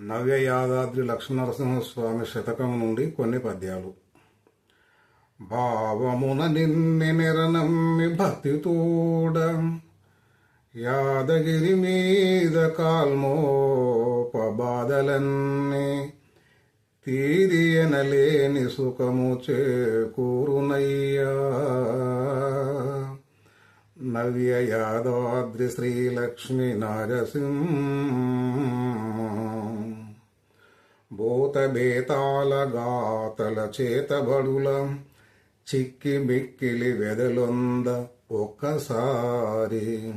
నవ్య యాదాద్రి లక్ష్మీనరసింహస్వామి శతకం నుండి కొన్ని పద్యాలు. భావమున నిన్నె నిరనమ్మి భక్తితోడ యాదగిరి మీద కాల్మోపబాధలన్నీ తీరియనలేని సుఖము చేకూరునయ్యా. నవ్య యాదాద్రి శ్రీలక్ష్మీ నారసింహ భూత గాతల చేతబడుల చిక్కి మిక్కిలి వెదలొంద ఒక్కసారి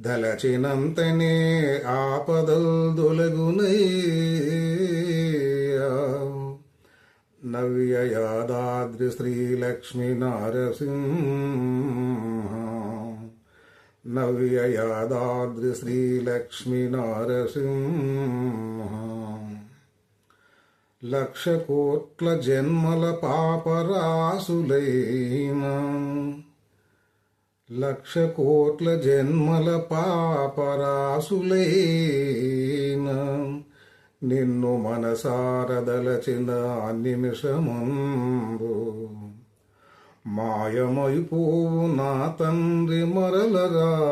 దలచినంతనే ఆపదల్ దొలగునయ్యా. నవ్య శ్రీలక్ష్మీ నారసింహ. నవ్యయాదాద్రి శ్రీలక్ష్మీ నారసింహ. లక్ష కోట్ల జన్మల పాపరాసులైన. లక్ష కోట్ల జన్మల పాపరాసులైన. నిన్ను మనసారదలచిన నిమిషమందు మాయమైపోవు నా తండ్రి మరలరా.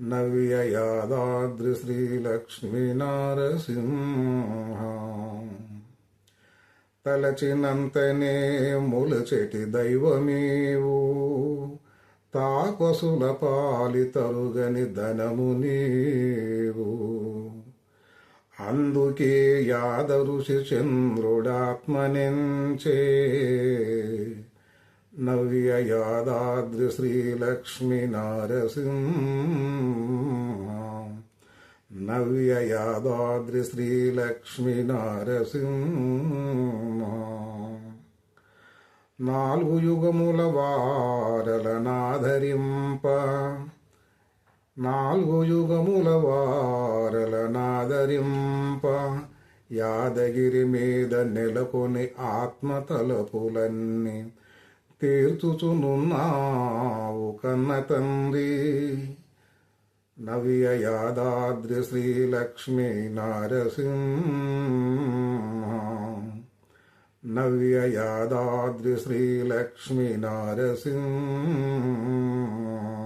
నవ్య యాదాద్రి శ్రీలక్ష్మీ నారసింహ. తలచినంతనే ములచెటి దైవమేవు. తాపసుల పాలితరుగని ధనము నీవు. అందుకే యాదరు చంద్రుడాత్మనించే నవ్య యాదాద్రి శ్రీలక్ష్మీ నారసింహ. నవ్య యాదాద్రి శ్రీలక్ష్మీ నారసింహ. నాలుగు యుగముల వారల నాదరింప నాలుగు యుగముల వారల నాదరింప యాదగిరి మీద నెలకొని ఆత్మ తలపులన్నీ తీర్చుచునున్నావు కన్న తండ్రి. నవ్య యాదాద్రి శ్రీలక్ష్మీ నారసింహ. నవ్య యాదాద్రి శ్రీలక్ష్మీ నారసింహ.